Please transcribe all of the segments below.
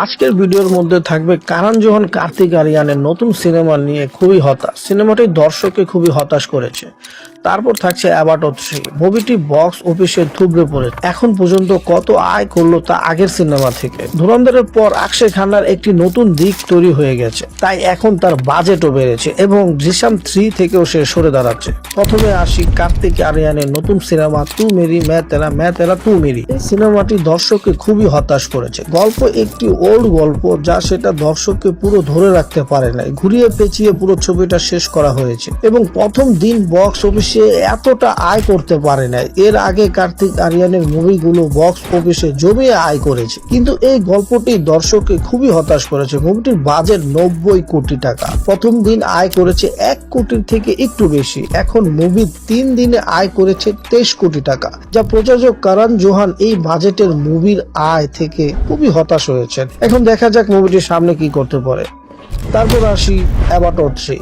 আজকের ভিডিওর মধ্যে থাকবে কারণ জোহান কার্তিক আরিয়ানের নতুন সিনেমা নিয়ে খুবই হতাশ। সিনেমাটি দর্শককে খুবই হতাশ করেছে। তারপর থাকছে অ্যাবাটো থ্রি মুভিটি বক্স অফিসে থুবড়ে পড়ে। এখন পর্যন্ত কত আয় করল তা আগের সিনেমা থেকে। ধুরন্ধরের পর অক্ষয় খান্নার একটি নতুন দিক তৈরি হয়ে গেছে। তাই এখন তার বাজেটও বেড়েছে এবং দৃশ্যাম থ্রি থেকেও সে সরে দাঁড়াচ্ছে। প্রথমে আসি কার্তিক আরিয়ানের নতুন সিনেমা তু মেরি ম্যা তেরা ম্যা তেরা তু মেরি। এই সিনেমাটি দর্শককে খুবই হতাশ করেছে। গল্প একটি ওল্ড গল্প যা সেটা দর্শককে পুরো ধরে রাখতে পারে নাই। ঘুরিয়ে পেঁচিয়ে পুরো ছবিটা শেষ করা হয়েছে। এবং প্রথম দিন বক্স অফিসে এতটা আয় করতে পারে নাই। এর আগে কার্তিক আরিয়ানের মুভিগুলো বক্স অফিসে জমিয়ে আয় করেছে। কিন্তু এই গল্পটি দর্শককে খুবই হতাশ করেছে। মুভিটির বাজেট নব্বই কোটি টাকা। প্রথম দিন আয় করেছে এক কোটির থেকে একটু বেশি। এখন মুভি তিন দিনে আয় করেছে তেইশ কোটি টাকা। যা প্রযোজক কারণ জোহান এই বাজেটের মুভির আয় থেকে খুবই হতাশ হয়েছেন। এখন দেখা যাক মুভিটির সামনে কি করতে পারে। তারপর আসি অ্যাবাটর থ্রি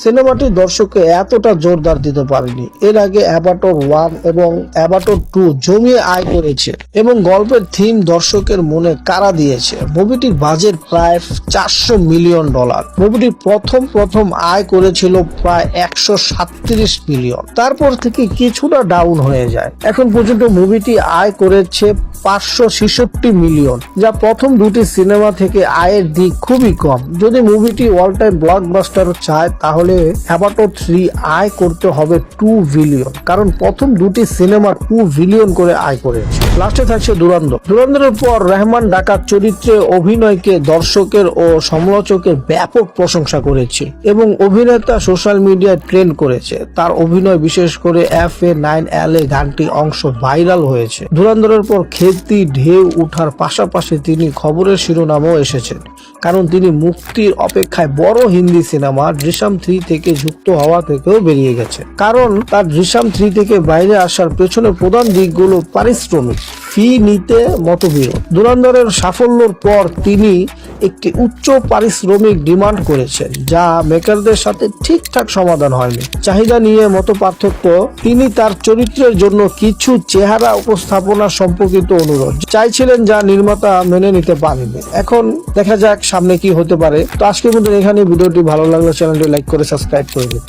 সিনেমাটি দর্শককে এতটা জোরদার দিতে পারেনি। এর আগে অ্যাবাটর ওয়ান এবং অ্যাবাটর টু জমিয়ে আয় করেছে এবং গল্পের থিম দর্শকের মনে কারা দিয়েছে। মুভিটির বাজেট প্রায় চারশো মিলিয়ন ডলার মুভিটি প্রথম প্রথম আয় করেছিল প্রায় একশো সাতত্রিশ মিলিয়ন তারপর থেকে কিছুটা ডাউন হয়ে যায়। এখন পর্যন্ত মুভিটি আয় করেছে পাঁচশো ছেষট্টি মিলিয়ন, যা প্রথম দুটি সিনেমা থেকে আয়ের দিক খুবই কম। যদি মুভিটি অল টাইম ব্লকবাস্টার চায়, তাহলে অ্যাবাটো থ্রি আয় করতে হবে টু বিলিয়ন, কারণ প্রথম দুটি সিনেমা টু বিলিয়ন করে আয় করেছে। লাস্টে থাকছে দুরন্ত দুরন্তরের পর রহমান ডাকাত চরিত্রে অভিনয়কে দর্শকের ও সমালোচকের ব্যাপক প্রশংসা করেছে এবং অভিনেতা সোশ্যাল মিডিয়ায় ট্রেন্ড করেছে। তার অভিনয় বিশেষ করে এফ এ নাইন এল এ গানটি অংশ ভাইরাল হয়েছে। ধুরন্ধরের পর খ্যাতি ঢেউ উঠার পাশাপাশি তিনি খবরের শিরোনামও এসেছেন। কারণ তিনি মুক্তির অপেক্ষায় বড় হিন্দি সিনেমা রিসাম থ্রি থেকে যুক্ত হওয়া থেকেও বেরিয়ে গেছে কারণ তার দৃশ্যাম থ্রি থেকে বাইরে আসার পেছনে প্রধান দিকগুলো পারিশ্রমিক, ফি নিতে মতবিরোধ। দুরান্দরের সাফল্যর পর তিনি একটি উচ্চ পারিশ্রমিক ডিমান্ড করেছেন, যা মেকারদের সাথে ঠিকঠাক সমাধান হয়নি। চাহিদা নিয়ে মত পার্থক্য তিনি তার চরিত্রের জন্য কিছু চেহারা উপস্থাপনা সম্পর্কিত অনুরোধ চাইছিলেন যা নির্মাতা মেনে নিতে পারেনি এখন দেখা যাক সামনে কি হতে পারে। তো আজকের মধ্যে এখানে ভিডিওটি ভালো লাগলে চ্যানেলটি লাইক করে সাবস্ক্রাইব করে দিন।